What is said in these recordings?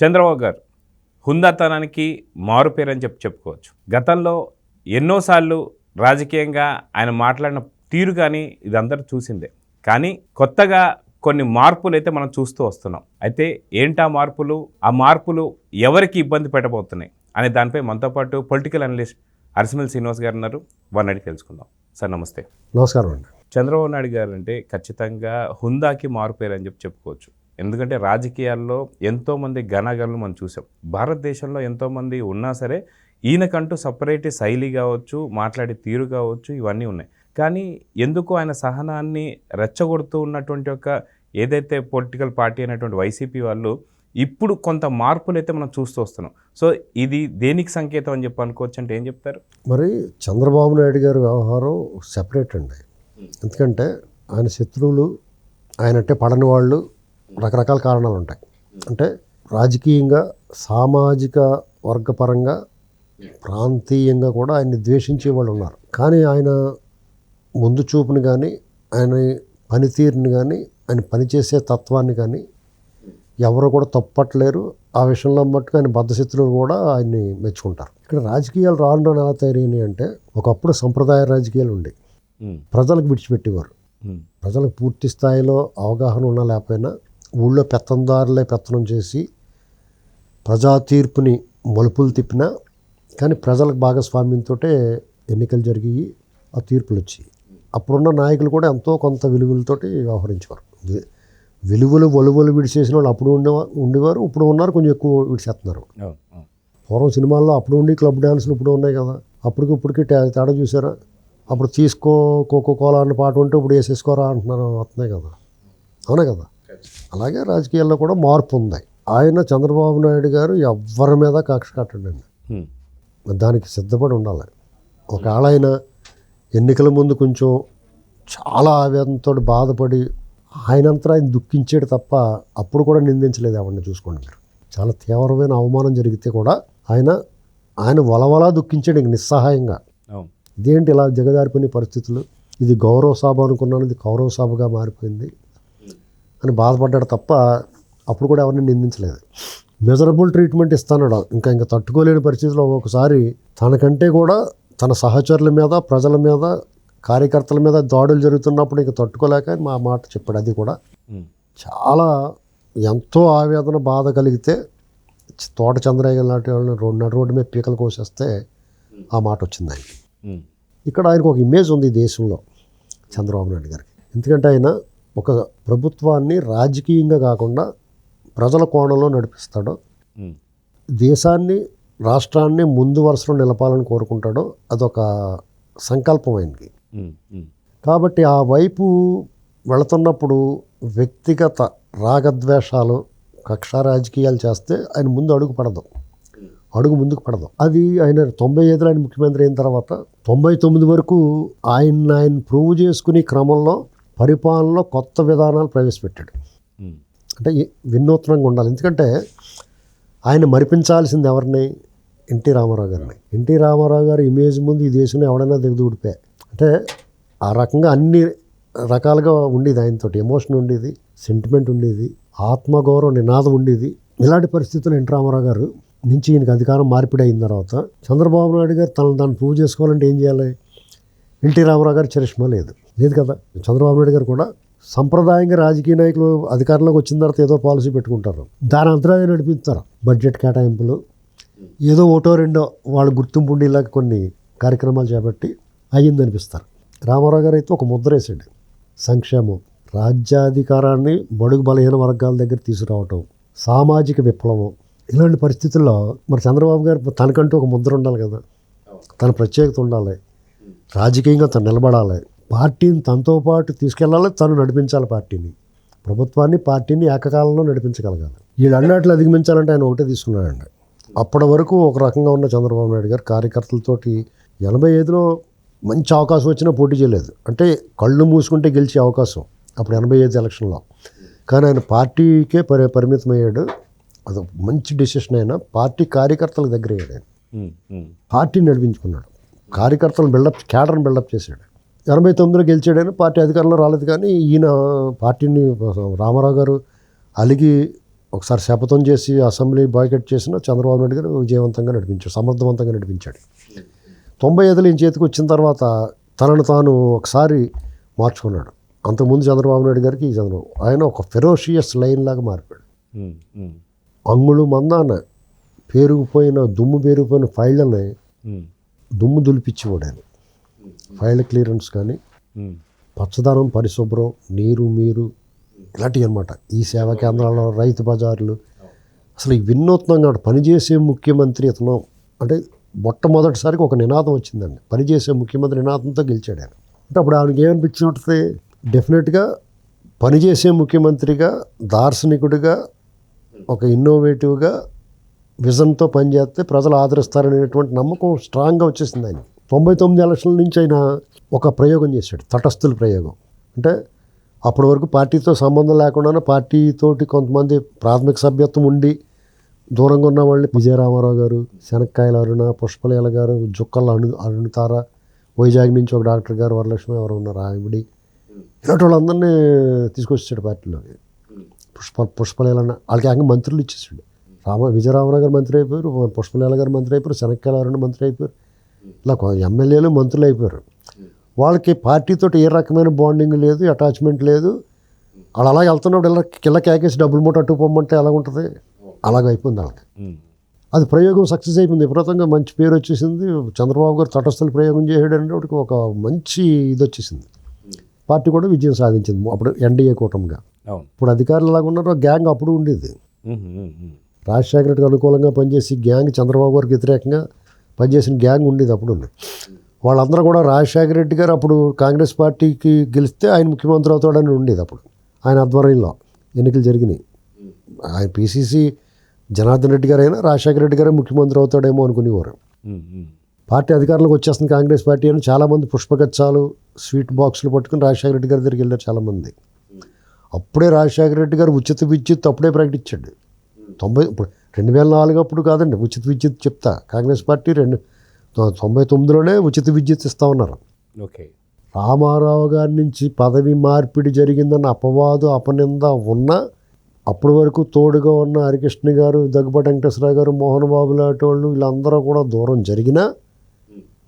చంద్రబాబు గారు హుందాతనానికి మారు పేరు అని చెప్పి చెప్పుకోవచ్చు. గతంలో ఎన్నోసార్లు రాజకీయంగా ఆయన మాట్లాడిన తీరు కానీ ఇది అందరూ చూసిందే. కానీ కొత్తగా కొన్ని మార్పులు అయితే మనం చూస్తూ వస్తున్నాం. అయితే ఏంటా మార్పులు? ఆ మార్పులు ఎవరికి ఇబ్బంది పెట్టబోతున్నాయి? అనే దానిపై మనతో పాటు పొలిటికల్ అనలిస్ట్ అరసిమల్ శ్రీనివాస్ గారు ఉన్నారు. వారిని అడిగి తెలుసుకుందాం. సార్ నమస్తే. నమస్కారం అండి. చంద్రబాబు నాయుడు గారు అంటే ఖచ్చితంగా హుందాకి మారుపేరు అని చెప్పి చెప్పుకోవచ్చు. ఎందుకంటే రాజకీయాల్లో ఎంతోమంది ఘనగలను మనం చూసాం. భారతదేశంలో ఎంతోమంది ఉన్నా సరే ఈయనకంటూ సపరేట్ శైలి కావచ్చు మాట్లాడే తీరు కావచ్చు ఇవన్నీ ఉన్నాయి. కానీ ఎందుకు ఆయన సహనాన్ని రెచ్చగొడుతూ ఉన్నటువంటి ఒక ఏదైతే పొలిటికల్ పార్టీ అనేటువంటి వైసీపీ వాళ్ళు ఇప్పుడు కొంత మార్పులు అయితే మనం చూస్తూ వస్తున్నాం. సో ఇది దేనికి సంకేతం అని చెప్పి అనుకోవచ్చు అంటే ఏం చెప్తారు? మరి చంద్రబాబు నాయుడు గారి వ్యవహారం సెపరేట్ అండి. ఎందుకంటే ఆయన శత్రువులు ఆయన అంటే పడని వాళ్ళు రకరకాల కారణాలు ఉంటాయి. అంటే రాజకీయంగా సామాజిక వర్గపరంగా ప్రాంతీయంగా కూడా ఆయన్ని ద్వేషించే వాళ్ళు ఉన్నారు. కానీ ఆయన ముందు చూపుని కానీ ఆయన పనితీరుని కానీ ఆయన పనిచేసే తత్వాన్ని కానీ ఎవరు కూడా తప్పట్లేరు. ఆ విషయంలో మట్టుకు ఆయన బద్ధశత్రువులు కూడా ఆయన్ని మెచ్చుకుంటారు. ఇక్కడ రాజకీయాలు రాను రాను ఎలా తయారైనాయి అంటే ఒకప్పుడు సంప్రదాయ రాజకీయాలు ఉండేవి ప్రజలకు విడిచిపెట్టేవారు. ప్రజలకు పూర్తి స్థాయిలో అవగాహన ఉన్నా లేకపోయినా ఊళ్ళో పెత్తందారులే పెత్తనం చేసి ప్రజా తీర్పుని మలుపులు తిప్పినా కానీ ప్రజలకు భాగస్వామ్యంతో ఎన్నికలు జరిగి ఆ తీర్పులు వచ్చాయి. అప్పుడున్న నాయకులు కూడా ఎంతో కొంత విలువలతోటి వ్యవహరించేవారు. విలువలు వలువలు విడిచేసిన వాళ్ళు అప్పుడు ఉండే ఉండేవారు ఇప్పుడు ఉన్నారు కొంచెం ఎక్కువ విడిచేస్తున్నారు. పూర్వం సినిమాల్లో అప్పుడు ఉండి క్లబ్ డాన్సులు ఇప్పుడు ఉన్నాయి కదా. అప్పటికి ఇప్పటికి తేడా చూసారా అప్పుడు తీసుకో కోకో కోలా అన్న పాట ఉంటే ఇప్పుడు వేసేసుకోరా అంటున్నారు వస్తున్నాయి కదా. అవునా కదా? అలాగే రాజకీయాల్లో కూడా మార్పు ఉంది ఆయన చంద్రబాబు నాయుడు గారు ఎవరి మీద కక్ష కట్టడండి. దానికి సిద్ధపడి ఉండాలి. ఒకవేళ ఆయన ఎన్నికల ముందు కొంచెం చాలా ఆవేదనతో బాధపడి ఆయనంతా ఆయన దుఃఖించాడు తప్ప అప్పుడు కూడా నిందించలేదు ఎవరిని చూసుకోండి మీరు. చాలా తీవ్రమైన అవమానం జరిగితే కూడా ఆయన ఆయన వలవలా దుఃఖించాడు ఇంక నిస్సహాయంగా. ఇదేంటి ఇలా దిగజారిపోయిన పరిస్థితులు? ఇది గౌరవ సభ అనుకున్నాను ఇది కౌరవ సభగా మారిపోయింది. అని బాధపడ్డాడు తప్ప అప్పుడు కూడా ఎవరిని నిందించలేదు. మెజరబుల్ ట్రీట్మెంట్ ఇస్తాడు ఇంకా ఇంకా తట్టుకోలేని పరిస్థితిలో ఒకసారి తనకంటే కూడా తన సహచరుల మీద ప్రజల మీద కార్యకర్తల మీద దాడులు జరుగుతున్నప్పుడు ఇంకా తట్టుకోలేక మా మాట చెప్పాడు. అది కూడా చాలా ఎంతో ఆవేదన బాధ కలిగితే తోట చంద్రయ్య లాంటి వాళ్ళని రోడ్డు నడు రోడ్డు మీద పీకలు కోసేస్తే ఆ మాట వచ్చింది ఆయనకి. ఇక్కడ ఆయనకు ఒక ఇమేజ్ ఉంది దేశంలో చంద్రబాబు నాయుడు గారికి. ఎందుకంటే ఆయన ఒక ప్రభుత్వాన్ని రాజకీయంగా కాకుండా ప్రజల కోణంలో నడిపిస్తాడు దేశాన్ని రాష్ట్రాన్ని ముందు వరుసలో నిలపాలని కోరుకుంటాడో అదొక సంకల్పం ఆయనకి కాబట్టి ఆ వైపు వెళుతున్నప్పుడు వ్యక్తిగత రాగద్వేషాలు కక్ష రాజకీయాలు చేస్తే ఆయన ముందు అడుగు పడదు. అడుగు ముందుకు పడదు. అది ఆయన తొంభై ఐదులో ఆయన ముఖ్యమంత్రి అయిన తర్వాత తొంభై తొమ్మిది వరకు ఆయన ఆయన ప్రూవ్ చేసుకునే క్రమంలో పరిపాలనలో కొత్త విధానాలు ప్రవేశపెట్టాడు. అంటే వినూత్నంగా ఉండాలి. ఎందుకంటే ఆయన మరిపించాల్సింది ఎవరిని? ఎన్టీ రామారావు గారిని. ఎన్టీ రామారావు గారి ఇమేజ్ ముందు ఈ దేశంలో ఎవడైనా దిగదూడిపోయా అంటే ఆ రకంగా అన్ని రకాలుగా ఉండేది ఆయనతోటి. ఎమోషన్ ఉండేది సెంటిమెంట్ ఉండేది ఆత్మగౌరవ నినాదం ఉండేది. ఇలాంటి పరిస్థితుల్లో ఎన్టీ రామారావు గారు నుంచి ఈయనకి అధికారం మార్పిడి అయిన తర్వాత చంద్రబాబు నాయుడు గారు తనను తాను ప్రూవ్ చేసుకోవాలంటే ఏం చేయాలి? ఎన్టీ రామారావు గారి చరిష్మా లేదు. లేదు కదా. చంద్రబాబు నాయుడు గారు కూడా సంప్రదాయంగా రాజకీయ నాయకులు అధికారంలోకి వచ్చిన తర్వాత ఏదో పాలసీ పెట్టుకుంటారు. దాని అంతరాయం నడిపిస్తారు బడ్జెట్ కేటాయింపులు. ఏదో ఒకటో రెండో వాళ్ళు గుర్తింపు ఉండేలాగా కొన్ని కార్యక్రమాలు చేపట్టి అయ్యిందనిపిస్తారు. రామారావు గారు అయితే ఒక ముద్ర వేసాడు సంక్షేమం రాజ్యాధికారాన్ని బడుగు బలహీన వర్గాల దగ్గర తీసుకురావటం సామాజిక విప్లవం ఇలాంటి పరిస్థితుల్లో మరి చంద్రబాబు గారు తనకంటూ ఒక ముద్ర ఉండాలి కదా. తన ప్రత్యేకత ఉండాలి. రాజకీయంగా తను నిలబడాలి. పార్టీని తనతో పాటు తీసుకెళ్ళాలి తను నడిపించాలి పార్టీని. ప్రభుత్వాన్ని పార్టీని ఏకకాలంలో నడిపించగలగాలి. వీళ్ళు అన్నట్లు అధిగమించాలంటే ఆయన ఒకటే తీసుకున్నాడండి. అప్పటి వరకు ఒక రకంగా ఉన్న చంద్రబాబు నాయుడు గారు కార్యకర్తలతోటి ఎనభై ఐదులో మంచి అవకాశం వచ్చినా పోటీ చేయలేదు. అంటే కళ్ళు మూసుకుంటే గెలిచే అవకాశం అప్పుడు ఎనభై ఐదు ఎలక్షన్లో. కానీ ఆయన పార్టీకే పరి పరిమితమయ్యాడు అది మంచి డెసిషన్ అయినా పార్టీ కార్యకర్తలకు దగ్గర అయ్యాడు ఆయన పార్టీని నడిపించుకున్నాడు. కార్యకర్తలను బిల్డప్ క్యాడర్ని బిల్డప్ చేశాడు. ఎనభై తొమ్మిదిలో గెలిచాడని పార్టీ అధికారంలో రాలేదు కానీ ఈయన పార్టీని రామారావు గారు అలిగి ఒకసారి శపథం చేసి అసెంబ్లీ బాయ్కట్ చేసిన చంద్రబాబు నాయుడు గారు విజయవంతంగా నడిపించాడు సమర్థవంతంగా నడిపించాడు. తొంభై ఐదులో ఈయన చేతికి వచ్చిన తర్వాత తనను తాను ఒకసారి మార్చుకున్నాడు. అంతకుముందు చంద్రబాబు నాయుడు గారికి ఈ చంద్రబాబు ఆయన ఒక ఫెరోషియస్ లైన్ లాగా మారిపోయాడు. అంగుళు మందాన పేరుకుపోయిన దుమ్ము పేరుకుపోయిన ఫైళ్ళని దుమ్ము దులిపించేవాడు ఆయన ఫైల్ క్లియరెన్స్ కానీ పచ్చదనం పరిశుభ్రం నీరు మీరు ఇలాంటివి అనమాట ఈ సేవా కేంద్రాల్లో రైతు బజార్లు. అసలు ఈ వినూత్నంగా పనిచేసే ముఖ్యమంత్రి ఇతను అంటే మొట్టమొదటిసారికి ఒక నినాదం వచ్చిందండి. పనిచేసే ముఖ్యమంత్రి నినాదంతో గెలిచాడు ఆయన. అంటే అప్పుడు ఆయనకి ఏమనిపించినట్టు డెఫినెట్గా పనిచేసే ముఖ్యమంత్రిగా దార్శనికుడిగా ఒక ఇన్నోవేటివ్గా విజన్తో పనిచేస్తే ప్రజలు ఆదరిస్తారనేటువంటి నమ్మకం స్ట్రాంగ్గా వచ్చేసింది ఆయన. తొంభై తొమ్మిది ఎలక్షన్ల నుంచి ఆయన ఒక ప్రయోగం చేశాడు తటస్థుల ప్రయోగం. అంటే అప్పటి వరకు పార్టీతో సంబంధం లేకుండా పార్టీతోటి కొంతమంది ప్రాథమిక సభ్యత్వం ఉండి దూరంగా ఉన్న వాళ్ళు విజయరామారావు గారు శనక్కాయల అరుణ పుష్పలీల గారు జుక్కల అను అరుణతార వైజాగ్ నుంచి ఒక డాక్టర్ గారు వరలక్ష్మి ఎవరు ఉన్నారు ఆవిడి. ఇలాంటి వాళ్ళందరినీ తీసుకొచ్చాడు పార్టీలోకి. పుష్ప పుష్పలీల వాళ్ళకి ఆయన మంత్రులు ఇచ్చేసాడు. రామ విజయరామరావు గారు మంత్రి అయిపోయారు పుష్పలీల గారు మంత్రి అయిపోయారు శనక్కాయల అరుణ మంత్రి అయిపోయారు. ఇలా ఎమ్మెల్యేలు మంత్రులు అయిపోయారు. వాళ్ళకి పార్టీతో ఏ రకమైన బాండింగ్ లేదు అటాచ్మెంట్ లేదు. వాళ్ళు అలాగే వెళ్తున్నప్పుడు ఇలా కింద కేకేసి డబ్బులు మూట అట్టు పొమ్మంటే ఎలా ఉంటుంది? అలాగ అయిపోయింది వాళ్ళకి. అది ప్రయోగం సక్సెస్ అయిపోయింది. విపరీతంగా మంచి పేరు వచ్చేసింది. చంద్రబాబు గారు తటస్థులు ప్రయోగం చేయడం అంటే ఒక మంచి ఇది వచ్చేసింది. పార్టీ కూడా విజయం సాధించింది. అప్పుడు ఎన్డీఏ కూటమిగా. ఇప్పుడు అధికారులు ఎలాగ ఉన్నారో గ్యాంగ్ అప్పుడు ఉండేది. రాజశేఖర రెడ్డికి అనుకూలంగా పనిచేసి గ్యాంగ్ చంద్రబాబు గారికి వ్యతిరేకంగా పనిచేసిన గ్యాంగ్ ఉండేది అప్పుడు వాళ్ళందరూ కూడా రాజశేఖర రెడ్డి గారు అప్పుడు కాంగ్రెస్ పార్టీకి గెలిస్తే ఆయన ముఖ్యమంత్రి అవుతాడని ఉండేది అప్పుడు. ఆయన ఆధ్వర్యంలో ఎన్నికలు జరిగినాయి. ఆయన పీసీసీ జనార్దన్ రెడ్డి గారు అయినా రాజశేఖర రెడ్డి గారే ముఖ్యమంత్రి అవుతాడేమో అనుకునేవారు. పార్టీ అధికారంలోకి వచ్చేస్తుంది కాంగ్రెస్ పార్టీ అని చాలామంది పుష్పగచ్చాలు స్వీట్ బాక్సులు పట్టుకుని రాజశేఖర రెడ్డి గారి దగ్గరికి వెళ్ళారు చాలామంది. అప్పుడే రాజశేఖర రెడ్డి గారు ఉచిత విద్యుత్ అప్పుడే ప్రకటించాడు. తొంభై ఇప్పుడు రెండు వేల నాలుగు అప్పుడు కాదండి ఉచిత విద్యుత్ చెప్తా. కాంగ్రెస్ పార్టీ రెండు తొంభై తొమ్మిదిలోనే ఉచిత విద్యుత్ ఇస్తా ఉన్నారు. ఓకే. రామారావు గారి నుంచి పదవి మార్పిడి జరిగిందన్న అపవాదు అపనింద ఉన్న అప్పటి వరకు తోడుగా ఉన్న హరికృష్ణ గారు దగ్గుబాటి వెంకటేశ్వరరావు గారు మోహన్ బాబు లాంటి వాళ్ళు వీళ్ళందరూ కూడా దూరం జరిగినా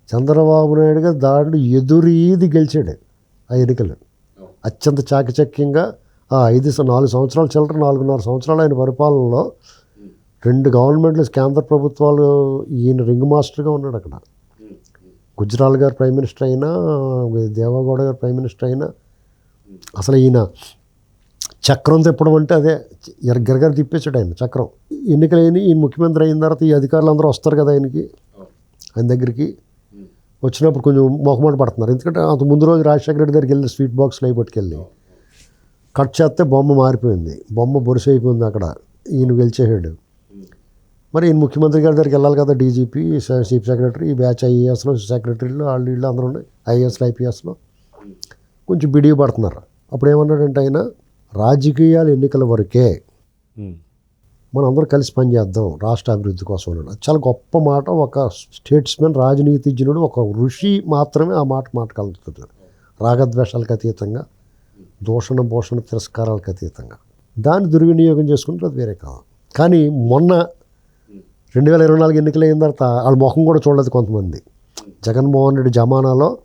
చంద్రబాబు నాయుడు గారు దాంట్లో ఎదురు ఈది గెలిచాడు ఆ ఎన్నికలు అత్యంత చాకచక్యంగా ఐదు నాలుగు సంవత్సరాల చిల్లర నాలుగున్నర సంవత్సరాలు ఆయన పరిపాలనలో రెండు గవర్నమెంట్లు కేంద్ర ప్రభుత్వాలు ఈయన రింగ్ మాస్టర్గా ఉన్నాడు అక్కడ. గుజరాల్ గారు ప్రైమ్ మినిస్టర్ అయినా దేవాగౌడ గారు ప్రైమ్ మినిస్టర్ అయినా అసలు ఈయన చక్రం తిప్పడం అంటే అదే ఎరగరగర తిప్పేశాడు ఆయన చక్రం. ఎన్నికలైన ఈయన ముఖ్యమంత్రి అయిన తర్వాత ఈ అధికారులు అందరూ వస్తారు కదా ఆయనకి ఆయన దగ్గరికి. వచ్చినప్పుడు కొంచెం మొహమాట పడుతున్నారు. ఎందుకంటే అంత ముందు రోజు రాజశేఖర రెడ్డి దగ్గరికి వెళ్ళి స్వీట్ బాక్స్లో అయి పట్టుకెళ్ళి కట్ చేస్తే బొమ్మ మారిపోయింది. బొమ్మ బొరుసు అయిపోయింది అక్కడ. ఈయన గెలిచేసాడు మరి ఈయన ముఖ్యమంత్రి గారి దగ్గరికి వెళ్ళాలి కదా డీజీపీ చీఫ్ సెక్రటరీ ఈ బ్యాచ్ ఐఏఎస్లో సెక్రటరీలు వాళ్ళు వీళ్ళు అందరూ ఉన్నాయి. ఐఏఎస్లో ఐపీఎస్లో. కొంచెం బిడిగి పడుతున్నారు. అప్పుడు ఏమన్నాడంటే ఆయన రాజకీయాలు ఎన్నికల వరకే మనం అందరం కలిసి పనిచేద్దాం రాష్ట్ర అభివృద్ధి కోసం అన్నాడు. చాలా గొప్ప మాట. ఒక స్టేట్స్మెన్ రాజనీతిజ్ఞుడు ఒక ఋషి మాత్రమే ఆ మాట మాట్లాడుతున్నాడు రాగద్వేషాలకు అతీతంగా. దూషణ భూషణ తిరస్కారాలకు అతీతంగా. దాన్ని దుర్వినియోగం చేసుకుంటే అది వేరే కాదు కానీ మొన్న రెండు వేల ఇరవై నాలుగు ఎన్నికలు అయిన తర్వాత వాళ్ళ ముఖం కూడా చూడలేదు కొంతమంది. జగన్మోహన్ రెడ్డి జమానాలో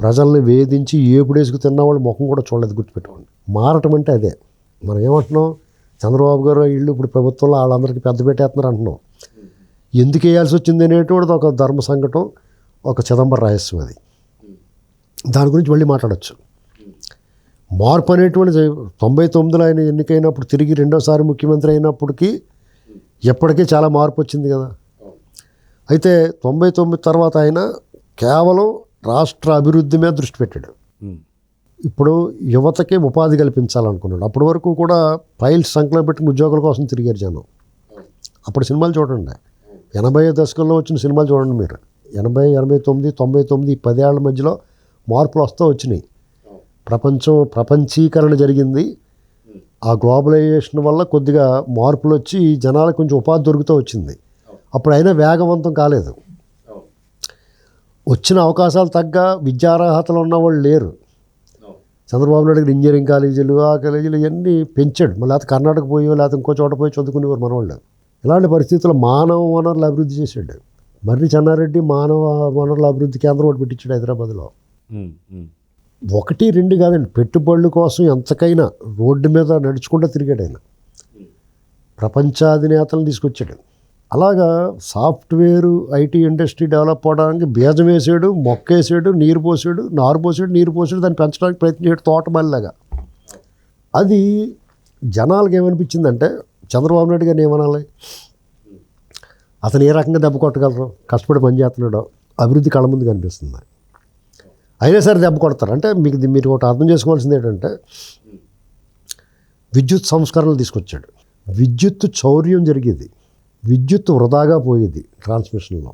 ప్రజల్ని వేధించి ఏపుడేసుకు తిన్న వాళ్ళ ముఖం కూడా చూడలేదు గుర్తుపెట్టుకోండి. మారటం అంటే అదే. మనం ఏమంటున్నాం? చంద్రబాబు గారు ఇళ్ళు ఇప్పుడు ప్రభుత్వంలో వాళ్ళందరికీ పెద్ద పెట్టేస్తున్నారు అంటున్నాం. ఎందుకు వేయాల్సి వచ్చింది అనేటువంటిది ఒక ధర్మ సంకటం ఒక చిదంబర రహస్యం అది. దాని గురించి మళ్ళీ మాట్లాడచ్చు. మార్పు అనేటువంటిది తొంభై తొమ్మిదిలో ఆయన ఎన్నికైనప్పుడు తిరిగి రెండోసారి ముఖ్యమంత్రి అయినప్పటికీ ఎప్పటికీ చాలా మార్పు వచ్చింది కదా. అయితే తొంభై తొమ్మిది తర్వాత ఆయన కేవలం రాష్ట్ర అభివృద్ధి మీద దృష్టి పెట్టాడు. ఇప్పుడు యువతకి ఉపాధి కల్పించాలనుకున్నాడు. అప్పటి వరకు కూడా ఫైల్స్ సంఖ్యలో పెట్టుకుని ఉద్యోగుల కోసం తిరిగారు జనం. అప్పుడు సినిమాలు చూడండి. ఎనభై దశకంలో వచ్చిన సినిమాలు చూడండి మీరు. ఎనభై ఎనభై తొమ్మిది తొంభై తొమ్మిది పదేళ్ళ మధ్యలో మార్పులు వస్తూ వచ్చినాయి. ప్రపంచం ప్రపంచీకరణ జరిగింది. ఆ గ్లోబలైజేషన్ వల్ల కొద్దిగా మార్పులు వచ్చి జనాలకు కొంచెం ఉపాధి దొరుకుతూ వచ్చింది. అప్పుడు అయినా వేగవంతం కాలేదు. వచ్చిన అవకాశాలు తగ్గ విద్యార్హతలు ఉన్నవాళ్ళు లేరు. చంద్రబాబు నాయుడు గారు ఇంజనీరింగ్ కాలేజీలు ఆ కాలేజీలు ఇవన్నీ పెంచాడు. మళ్ళీ లేకపోతే కర్ణాటక పోయి లేకపోతే ఇంకో చోట పోయి చదువుకునేవారు మనవాళ్ళు. ఇలాంటి పరిస్థితుల్లో మానవ వనరులు అభివృద్ధి చేశాడు. మర్రి చెన్నారెడ్డి మానవ వనరుల అభివృద్ధి కేంద్రం ఒకటి పెట్టించాడు హైదరాబాద్లో. ఒకటి రెండు కాదండి. పెట్టుబడుల కోసం ఎంతకైనా రోడ్డు మీద నడుచుకుంటూ తిరిగాడు ఆయన. ప్రపంచాధినేతలను తీసుకొచ్చాడు. అలాగా సాఫ్ట్వేర్ ఐటీ ఇండస్ట్రీ డెవలప్ అవడానికి బీజం వేసాడు మొక్క వేసాడు నీరు పోసాడు నారు పోసాడు నీరు పోసాడు దాన్ని పెంచడానికి ప్రయత్నించాడు చేయడు తోటమల్లిలాగా. అది జనాలకు ఏమనిపించిందంటే చంద్రబాబు నాయుడు గారిని ఏమనాలి? అతను ఏ రకంగా దెబ్బ కొట్టగలరు? కష్టపడి పనిచేస్తున్నాడో అభివృద్ధి కళ ముందు కనిపిస్తుంది. అయినా సరే దెబ్బ కొడతారు. అంటే మీకు ఇది మీరు ఒకటి అర్థం చేసుకోవాల్సింది ఏంటంటే విద్యుత్ సంస్కరణలు తీసుకొచ్చాడు. విద్యుత్ చౌర్యం జరిగేది. విద్యుత్ వృధాగా పోయేది ట్రాన్స్మిషన్లో.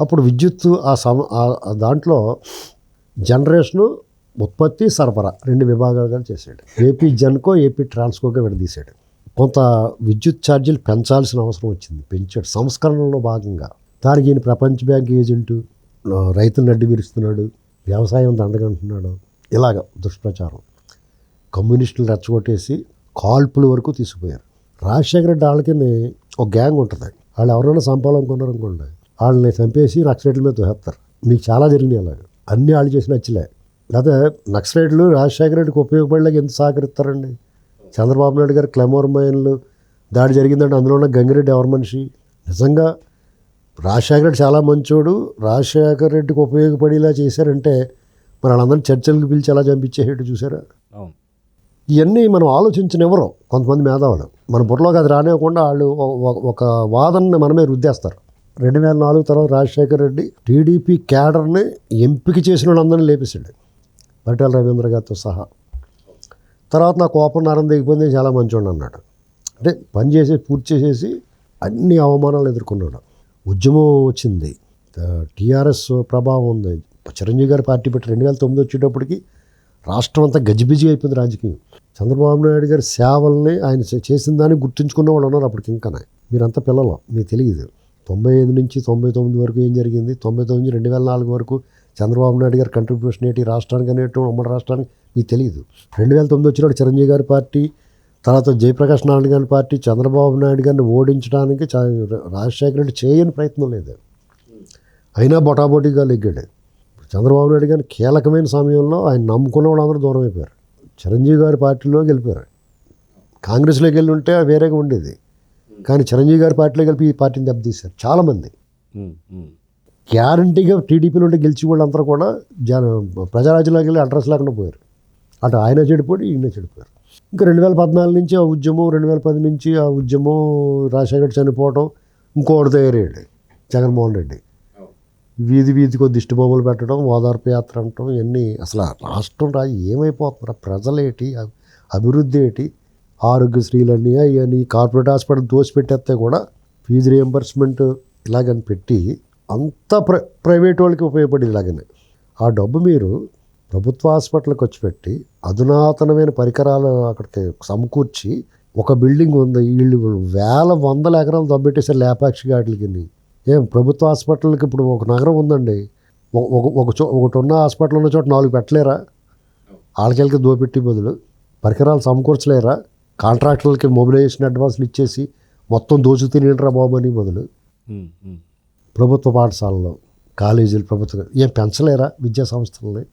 అప్పుడు విద్యుత్ ఆ సమ దాంట్లో జనరేషను ఉత్పత్తి సరఫరా రెండు విభాగాలుగా చేశాడు. ఏపీ జన్కో ఏపీ ట్రాన్స్కోగా విడదీశాడు. కొంత విద్యుత్ ఛార్జీలు పెంచాల్సిన అవసరం వచ్చింది. పెంచాడు. సంస్కరణలో భాగంగా. దానికి ఈయన ప్రపంచ బ్యాంక్ ఏజెంటు. రైతులను అడ్డు విరుస్తున్నాడు వ్యవసాయం దండగంటున్నాడు. ఇలాగ దుష్ప్రచారం. కమ్యూనిస్టులు రెచ్చగొట్టేసి కాల్పుల వరకు తీసుకుపోయారు. రాజశేఖర రెడ్డి వాళ్ళకి ఒక గ్యాంగ్ ఉంటుంది. వాళ్ళు ఎవరైనా చంపాలనుకున్నారనుకోండి వాళ్ళని చంపేసి నక్సలైట్ల మీద తోసేస్తారు. మీకు చాలా జరిగినాయి అలాగ. అన్నీ వాళ్ళు చేసిన నచ్చలే లేదా నక్సలైట్లు రాజశేఖర రెడ్డికి ఉపయోగపడలేక ఎంత సహకరిస్తారండి? చంద్రబాబు నాయుడు గారు క్లెమోర్ మైన్లు దాడి జరిగిందంటే అందులో ఉన్న గంగిరెడ్డి ఎవరి మనిషి? నిజంగా రాజశేఖర రెడ్డి చాలా మంచోడు. రాజశేఖర రెడ్డికి ఉపయోగపడేలా చేశారంటే మరి వాళ్ళందరినీ చర్చలకు పిలిచి ఎలా చంపించేసేట్టు చూసారా అవును. ఇవన్నీ మనం ఆలోచించనివ్వరు కొంతమంది మేధావులు. మన బుర్రలోకి అది రానివ్వకుండా వాళ్ళు ఒక వాదనని మనమే రుద్దేస్తారు. రెండు వేల నాలుగు తర్వాత రాజశేఖర రెడ్డి టీడీపీ క్యాడర్ని ఎంపిక చేసిన వాళ్ళందరినీ లేపేశాడు. పరిటాల రవీంద్ర గారితో సహా. తర్వాత నా కోపం నరం దిగిపోయింది చాలా మంచోడు అన్నాడు. అంటే పని చేసి పూర్తి చేసేసి అన్ని అవమానాలు ఎదుర్కొన్నాడు. ఉద్యమం వచ్చింది. టీఆర్ఎస్ ప్రభావం ఉంది. చిరంజీవి గారి పార్టీ పెట్టి రెండు వేల తొమ్మిది వచ్చేటప్పటికి రాష్ట్రం అంతా గజిబిజి అయిపోయింది రాజకీయం. చంద్రబాబు నాయుడు గారి సేవల్ని ఆయన చేసిన దాన్ని గుర్తుంచుకున్న వాళ్ళు ఉన్నారు అప్పటికి ఇంకా మీరంతా పిల్లలు మీకు తెలియదు. తొంభై ఐదు నుంచి తొంభై తొమ్మిది వరకు ఏం జరిగింది? తొంభై తొమ్మిది రెండు వేల నాలుగు వరకు చంద్రబాబు నాయుడు గారి కంట్రిబ్యూషన్ ఏంటి? రాష్ట్రానికి అనేటు ఉమ్మడి రాష్ట్రానికి మీకు తెలియదు. రెండు వేల తొమ్మిది వచ్చినప్పుడు చిరంజీవి గారి పార్టీ తర్వాత జయప్రకాష్ నారాయణ గారి పార్టీ చంద్రబాబు నాయుడు గారిని ఓడించడానికి రాజశేఖర రెడ్డి చేయని ప్రయత్నం లేదు. అయినా బొటాబొటీగా లెగ్గాడు. చంద్రబాబు నాయుడు గారిని కీలకమైన సమయంలో ఆయన నమ్ముకున్న వాళ్ళందరూ దూరం అయిపోయారు. చిరంజీవి గారి పార్టీలో గెలిపారు కాంగ్రెస్లోకి వెళ్ళి ఉంటే వేరేగా ఉండేది. కానీ చిరంజీవి గారి పార్టీలో కలిపి ఈ పార్టీని దెబ్బతీశారు. చాలామంది. గ్యారంటీగా టీడీపీ నుండి గెలిచి వాళ్ళందరూ కూడా జన ప్రజారాజ్యంలోకి వెళ్ళి అడ్రస్ లేకుండా పోయారు. అటు ఆయన చెడిపోయి ఈయన చెడిపోయారు. ఇంకా రెండు వేల పద్నాలుగు నుంచి ఆ ఉద్యమం రెండు వేల పది నుంచి ఆ ఉద్యమం రాజశేఖర చనిపోవటం ఇంకోటి తయారయ్యాడు జగన్మోహన్ రెడ్డి. వీధి వీధికో దిష్టి బొమ్మలు పెట్టడం ఓదార్పు యాత్ర అనటం ఇవన్నీ అసలు రాష్ట్రం రా ఏమైపోతున్నారు ప్రజలేటి అభివృద్ధి ఏంటి? ఆరోగ్యశ్రీలన్నీ అవన్నీ కార్పొరేట్ హాస్పిటల్ దోసి పెట్టేస్తే కూడా ఫీజు రియంబర్స్మెంట్ ఇలాగని పెట్టి అంతా ప్ర ప్రైవేట్ వాళ్ళకి ఉపయోగపడేది ఇలాగనే. ఆ డబ్బు మీరు ప్రభుత్వ హాస్పిటల్కి వచ్చి పెట్టి అధునాతనమైన పరికరాలు అక్కడికి సమకూర్చి ఒక బిల్డింగ్ ఉంది. వీళ్ళు వేల వందల ఎకరాలు దబ్బెట్టేసారు లేపాక్షి గాటికి ఏం ప్రభుత్వ హాస్పిటల్కి ఇప్పుడు ఒక నగరం ఉందండి. ఒక- చో ఒకటి ఉన్న హాస్పిటల్ ఉన్న చోట నాలుగు పెట్టలేరా? ఆళ్ళకెళ్ళకి దోపెట్టి బదులు పరికరాలు సమకూర్చలేరా? కాంట్రాక్టర్లకి మొబిలైజేషన్ అడ్వాన్స్లు ఇచ్చేసి మొత్తం దోచు తినేట్రా బాబు అని బదులు. ప్రభుత్వ పాఠశాలలో కాలేజీలు ప్రభుత్వ ఏం పెంచలేరా విద్యా సంస్థలని?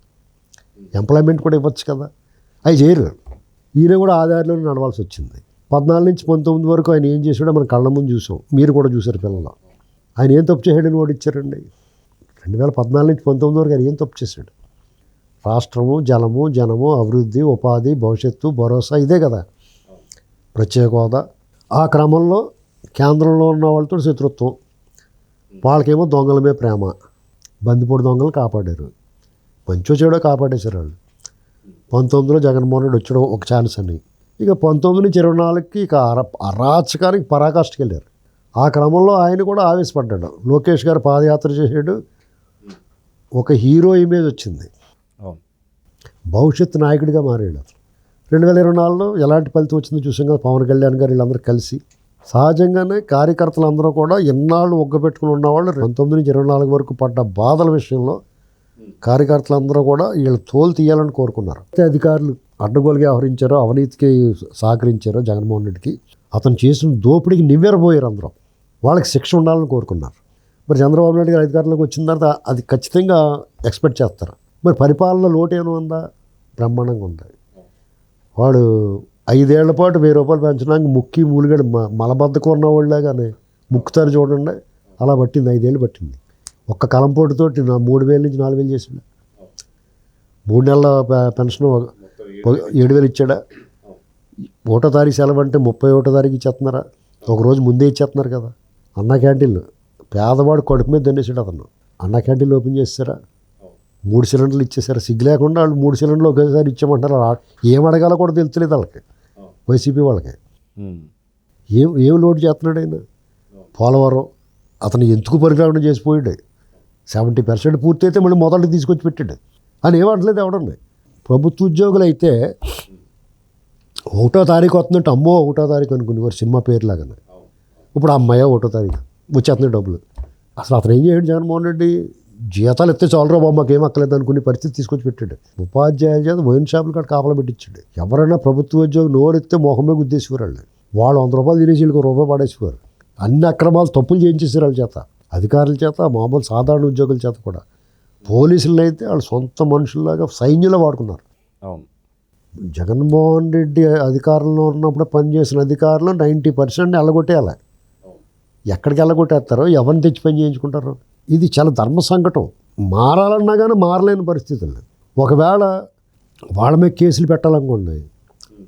ఎంప్లాయ్మెంట్ కూడా ఇవ్వచ్చు కదా. అవి చేయరు. ఈయన కూడా ఆధారంలో నడవాల్సి వచ్చింది. పద్నాలుగు నుంచి పంతొమ్మిది వరకు ఆయన ఏం చేసాడో మన కళ్ళ ముందు చూసాం. మీరు కూడా చూసారు పిల్లలు. ఆయన ఏం తప్పు చేశాడని ఓడిచ్చారండి రెండు వేల పద్నాలుగు నుంచి పంతొమ్మిది వరకు ఆయన ఏం తప్పు చేశాడు? రాష్ట్రము జలము జనము అభివృద్ధి ఉపాధి భవిష్యత్తు భరోసా ఇదే కదా. ప్రత్యేక హోదా. ఆ క్రమంలో కేంద్రంలో ఉన్న వాళ్ళతో శత్రుత్వం. వాళ్ళకేమో దొంగలమే ప్రేమ. బందిపూడి దొంగలు కాపాడారు. మంచో చెడో కాపాడేశారు వాళ్ళు. పంతొమ్మిదిలో జగన్మోహన్ రెడ్డి వచ్చాడు ఒక ఛాన్స్ అని ఇక పంతొమ్మిది నుంచి ఇరవై నాలుగుకి ఇక అర అరాచకానికి పరాకాష్ఠకి వెళ్ళారు. ఆ క్రమంలో ఆయన కూడా ఆవేశపడ్డాడు. లోకేష్ గారు పాదయాత్ర చేసాడు ఒక హీరో ఇమేజ్ వచ్చింది. భవిష్యత్ నాయకుడిగా మారాడు అతను. రెండు వేల ఇరవై నాలుగులో ఎలాంటి ఫలితం వచ్చిందో చూసాం కదా పవన్ కళ్యాణ్ గారు వీళ్ళందరూ కలిసి. సహజంగానే కార్యకర్తలందరూ కూడా ఎన్నాళ్ళు ఒగ్గబెట్టుకుని ఉన్నవాళ్ళు. పంతొమ్మిది నుంచి ఇరవై నాలుగు వరకు పడ్డ బాధల విషయంలో కార్యకర్తలందరూ కూడా వీళ్ళు తోలు తీయాలని కోరుకున్నారు. అయితే అధికారులు అడ్డగోలుగా వ్యవహరించారో అవినీతికి సహకరించారో జగన్మోహన్ రెడ్డికి అతను చేసిన దోపిడీకి నివ్వెరబోయారు అందరూ. వాళ్ళకి శిక్ష ఉండాలని కోరుకున్నారు. మరి చంద్రబాబు నాయుడు గారు అధికారంలోకి వచ్చిన తర్వాత అది ఖచ్చితంగా ఎక్స్పెక్ట్ చేస్తారు. మరి పరిపాలన లోటు ఏమైనా ఉందా? బ్రహ్మాండంగా ఉంది. వాడు ఐదేళ్ళ పాటు వెయ్యి రూపాయలు పెంచడానికి ముక్కి మూలిగడు మ మలబద్ధకం ఉన్న వాళ్ళగానే ముక్కుతారు చూడండి. అలా పట్టింది ఐదేళ్ళు పట్టింది. ఒక్క కలంపోటుతోటి నా మూడు వేల నుంచి నాలుగు వేలు చేసిండు. మూడు నెలల పెన్షన్ ఏడు వేలు ఇచ్చాడా? ఒకటో తారీఖు సెలవు అంటే ముప్పై ఒకటో తారీఖు ఇచ్చేస్తున్నారా? ఒక రోజు ముందే ఇచ్చేస్తున్నారు కదా. అన్న క్యాంటీన్లు. పేదవాడు కడుపు మీద దండేసాడు అతను. అన్న క్యాంటీన్లు ఓపెన్ చేస్తారా? మూడు సిలిండర్లు ఇచ్చేసారు? సిగ్గు లేకుండా వాళ్ళు మూడు సిలిండర్లు ఒకేసారి ఇచ్చామంటారు ఏం అడగాలో కూడా తెలుస్తలేదు వాళ్ళకి. వైసీపీ వాళ్ళకి. ఏం ఏం లోటు చేస్తున్నాడు ఆయన? పోలవరం. అతను ఎందుకు పరిపాలన చేసిపోయాడు? సెవెంటీ పర్సెంట్ పూర్తి అయితే మళ్ళీ మొదటికి తీసుకొచ్చి పెట్టాడు. అని ఏమంటలేదు ఎవడండి ప్రభుత్వ ఉద్యోగులు అయితే ఒకటో తారీఖు వస్తుందంటే అమ్మో ఒకటో తారీఖు అనుకునేవారు సినిమా పేరులాగానే. ఇప్పుడు అమ్మాయో ఒకటో తారీఖు వచ్చేస్తున్నాయి డబ్బులు. అసలు అతను ఏం చేయడు జగన్మోహన్ రెడ్డి? జీతాలు ఎత్తే చాలరా బాబు మాకేం అక్కలేదు అనుకునే పరిస్థితి తీసుకొచ్చి పెట్టాడు. ఉపాధ్యాయుల చేత వైన్ షాపులు కాడ కాపలా పెట్టించాడు. ఎవరైనా ప్రభుత్వ ఉద్యోగం నోరెత్తే మొహమే గుద్దేసేవారు వాళ్ళు వంద రూపాయలు తినేసి వీళ్ళకి ఒక రూపాయి పడేసేవారు. అన్ని అక్రమాలు తప్పులు చేయించేసారు వాళ్ళ చేత. అధికారుల చేత మామూలు సాధారణ ఉద్యోగుల చేత కూడా పోలీసులను అయితే వాళ్ళు సొంత మనుషుల్లాగా సైన్యంలో వాడుకున్నారు. అవును. జగన్మోహన్ రెడ్డి అధికారంలో ఉన్నప్పుడు పనిచేసిన అధికారులు నైంటీ పర్సెంట్ వెళ్ళగొట్టేయాలి ఎక్కడికి వెళ్ళగొట్టేస్తారో ఎవరిని తెచ్చి పని చేయించుకుంటారో. ఇది చాలా ధర్మ సంకటం. మారాలన్నా కానీ మారలేని పరిస్థితులు ఒకవేళ వాళ్ళ మీద కేసులు పెట్టాలనుకోండి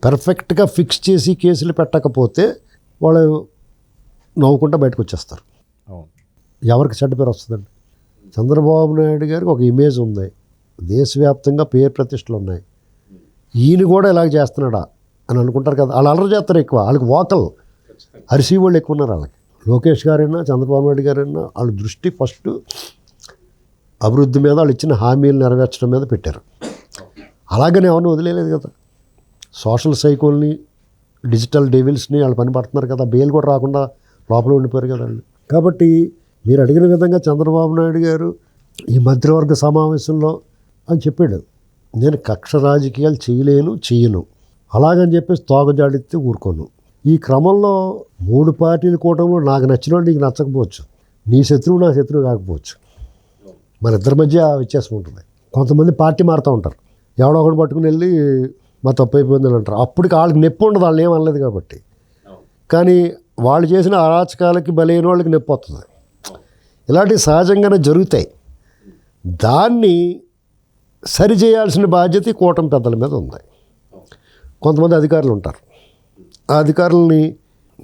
పర్ఫెక్ట్గా ఫిక్స్ చేసి కేసులు పెట్టకపోతే వాళ్ళు నవ్వుకుంటా బయటకు వచ్చేస్తారు. అవును. ఎవరికి చెడ్డ పేరు వస్తుందండి? చంద్రబాబు నాయుడు గారికి ఒక ఇమేజ్ ఉంది. దేశవ్యాప్తంగా పేరు ప్రతిష్టలు ఉన్నాయి. ఈయన కూడా ఇలాగ చేస్తున్నాడా అని అనుకుంటారు కదా. వాళ్ళు అలర చేస్తారు ఎక్కువ. వాళ్ళకి వాకల్ అరిసి వాళ్ళు ఎక్కువ ఉన్నారు వాళ్ళకి. లోకేష్ గారైనా చంద్రబాబు నాయుడు గారైనా వాళ్ళ దృష్టి ఫస్ట్ అభివృద్ధి మీద వాళ్ళు ఇచ్చిన హామీలు నెరవేర్చడం మీద పెట్టారు. అలాగనే ఎవరిని వదిలేదు కదా. సోషల్ సైకోల్ని డిజిటల్ డెవిల్స్ని వాళ్ళు పని పడుతున్నారు కదా. బెయిల్ కూడా రాకుండా లోపల ఉండిపోయారు కదా వాళ్ళు. కాబట్టి మీరు అడిగిన విధంగా చంద్రబాబు నాయుడు గారు ఈ మంత్రివర్గ సమావేశంలో అని చెప్పాడు. నేను కక్ష రాజకీయాలు చేయలేను చెయ్యను అలాగని చెప్పేసి తోగజాడితే ఊరుకోను. ఈ క్రమంలో మూడు పార్టీల కూటమిలో నాకు నచ్చినోడు నీకు నచ్చకపోవచ్చు. నీ శత్రువు నా శత్రువు కాకపోవచ్చు. మన ఇద్దరి మధ్య వ్యత్యాసం ఉంటుంది. కొంతమంది పార్టీ మారుతూ ఉంటారు. ఎవడో ఒకటి పట్టుకుని వెళ్ళి మా తప్పు అయిపోయింది అని అంటారు. అప్పటికి వాళ్ళకి నొప్పి ఉండదు వాళ్ళని ఏం అనలేదు కాబట్టి. కానీ వాళ్ళు చేసిన అరాచకాలకి బలైన వాళ్ళకి నొప్పి వస్తుంది. ఇలాంటివి సహజంగానే జరుగుతాయి. దాన్ని సరిచేయాల్సిన బాధ్యత కూటమి పెద్దల మీద ఉంది. కొంతమంది అధికారులు ఉంటారు. ఆ అధికారులని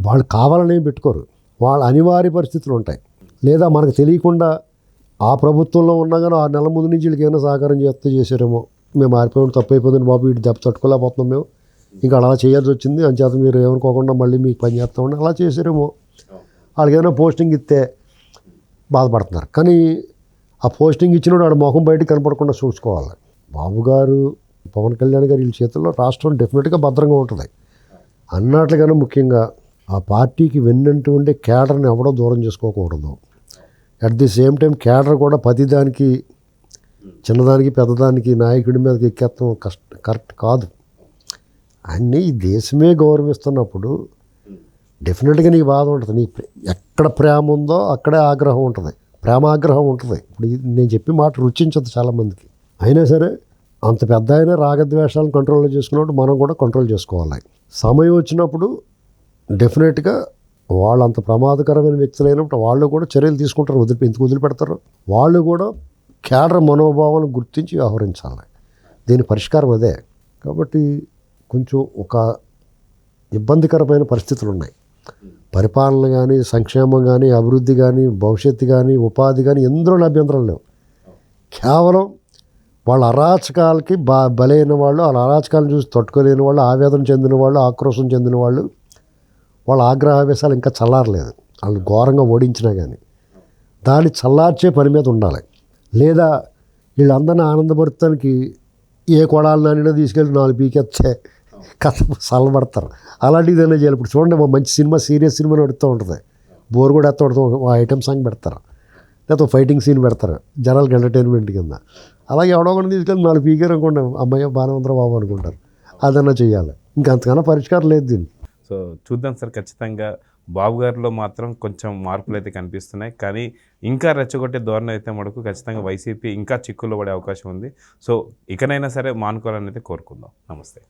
వాళ్ళు కావాలని పెట్టుకోరు. వాళ్ళ అనివార్య పరిస్థితులు ఉంటాయి. లేదా మనకు తెలియకుండా ఆ ప్రభుత్వంలో ఉన్నా ఆ నెల ముందు నుంచి వీళ్ళకి ఏమైనా సహకారం చేస్తే చేశారేమో. మేము మారిపోయిన తప్పు అయిపోతుంది బాబు వీటి దెబ్బ తట్టుకోలేకపోతున్నాం మేము. ఇంకా అలా చేయాల్సి వచ్చింది. అంచేత మీరు ఏమనుకోకుండా మళ్ళీ మీకు పని చేస్తామని అలా చేశారేమో. వాళ్ళకి ఏదైనా పోస్టింగ్ ఇస్తే బాధపడుతున్నారు. కానీ ఆ పోస్టింగ్ ఇచ్చినోడు ఆడ మొహం బయటికి కనపడకుండా చూసుకోవాలి. బాబు గారు పవన్ కళ్యాణ్ గారు వీళ్ళ చేతుల్లో రాష్ట్రం డెఫినెట్గా భద్రంగా ఉంటుంది. అన్నట్లుగానే ముఖ్యంగా ఆ పార్టీకి వెన్నంటూ ఉండే కేడర్ని ఎవడో దూరం చేసుకోకూడదు. At the same time cadre కూడా ప్రతిదానికి చిన్నదానికి పెద్దదానికి నాయకుడి మీదకి ఎక్కేత్తం కష్ట కరెక్ట్ కాదు. అన్నీ ఈ దేశమే గౌరవిస్తున్నప్పుడు డెఫినెట్గా నీకు బాధ ఉంటుంది. నీ ఎక్కడ ప్రేమ ఉందో అక్కడే ఆగ్రహం ఉంటుంది. ప్రేమ ఆగ్రహం ఉంటుంది. ఇప్పుడు నేను చెప్పి మాట రుచించదు చాలామందికి. అయినా సరే అంత పెద్ద అయినా రాగద్వేషాలను కంట్రోల్లో చేసుకున్నప్పుడు మనం కూడా కంట్రోల్ చేసుకోవాలి. సమయం వచ్చినప్పుడు డెఫినెట్గా వాళ్ళు అంత ప్రమాదకరమైన వ్యక్తులైనప్పుడు వాళ్ళు కూడా చర్యలు తీసుకుంటారు. వదిలిపి ఎందుకు వదిలిపెడతారు? వాళ్ళు కూడా కేడర్ మనోభావాలను గుర్తించి వ్యవహరించాలి. దీని పరిష్కారం అదే. కాబట్టి కొంచెం ఒక ఇబ్బందికరమైన పరిస్థితులు ఉన్నాయి. పరిపాలన కానీ సంక్షేమం కానీ అభివృద్ధి కానీ భవిష్యత్తు కానీ ఉపాధి కానీ ఎందులో అభ్యంతరం లేవు. కేవలం వాళ్ళ అరాచకాలకి బా బలైన వాళ్ళు వాళ్ళ అరాచకాలను చూసి తట్టుకోలేని వాళ్ళు ఆవేదన చెందిన వాళ్ళు ఆక్రోశం చెందిన వాళ్ళు వాళ్ళ ఆగ్రహావేశాలు ఇంకా చల్లారలేదు. వాళ్ళు ఘోరంగా ఓడించినా కానీ దాన్ని చల్లార్చే పని మీద ఉండాలి. లేదా వీళ్ళందరినీ ఆనందపరచడానికి ఏ కొడాలి నానినా తీసుకెళ్ళి నాలుగు పీకెచ్చే కథ చల్లబడతారు అలాంటిది ఏదైనా చేయాలి. ఇప్పుడు చూడండి మా మంచి సినిమా సీరియస్ సినిమా నడుతూ ఉంటుంది. బోర్ కూడా ఎత్త ఉంటుంది. ఐటమ్ సాంగ్ పెడతారు. లేకపోతే ఫైటింగ్ సీన్ పెడతారు. జనాలకు ఎంటర్టైన్మెంట్ కింద. అలాగే ఎవడో ఒకటి తీసుకెళ్ళి నాలుగు పీకారు అనుకోండి అమ్మాయి బాణవంతర బాబు అనుకుంటారు. అదన్నా చేయాలి. ఇంకా అంతకన్నా పరిష్కారం లేదు దీనికి. సో చూద్దాం సార్. ఖచ్చితంగా బాబు గారిలో మాత్రం కొంచెం మార్పులు అయితే కనిపిస్తున్నాయి. కానీ ఇంకా రెచ్చగొట్టే ధోరణి అయితే మనకు ఖచ్చితంగా వైసీపీ ఇంకా చిక్కుల్లో పడే అవకాశం ఉంది. సో ఇకనైనా సరే మానుకోవాలని అయితే కోరుకుందాం. నమస్తే.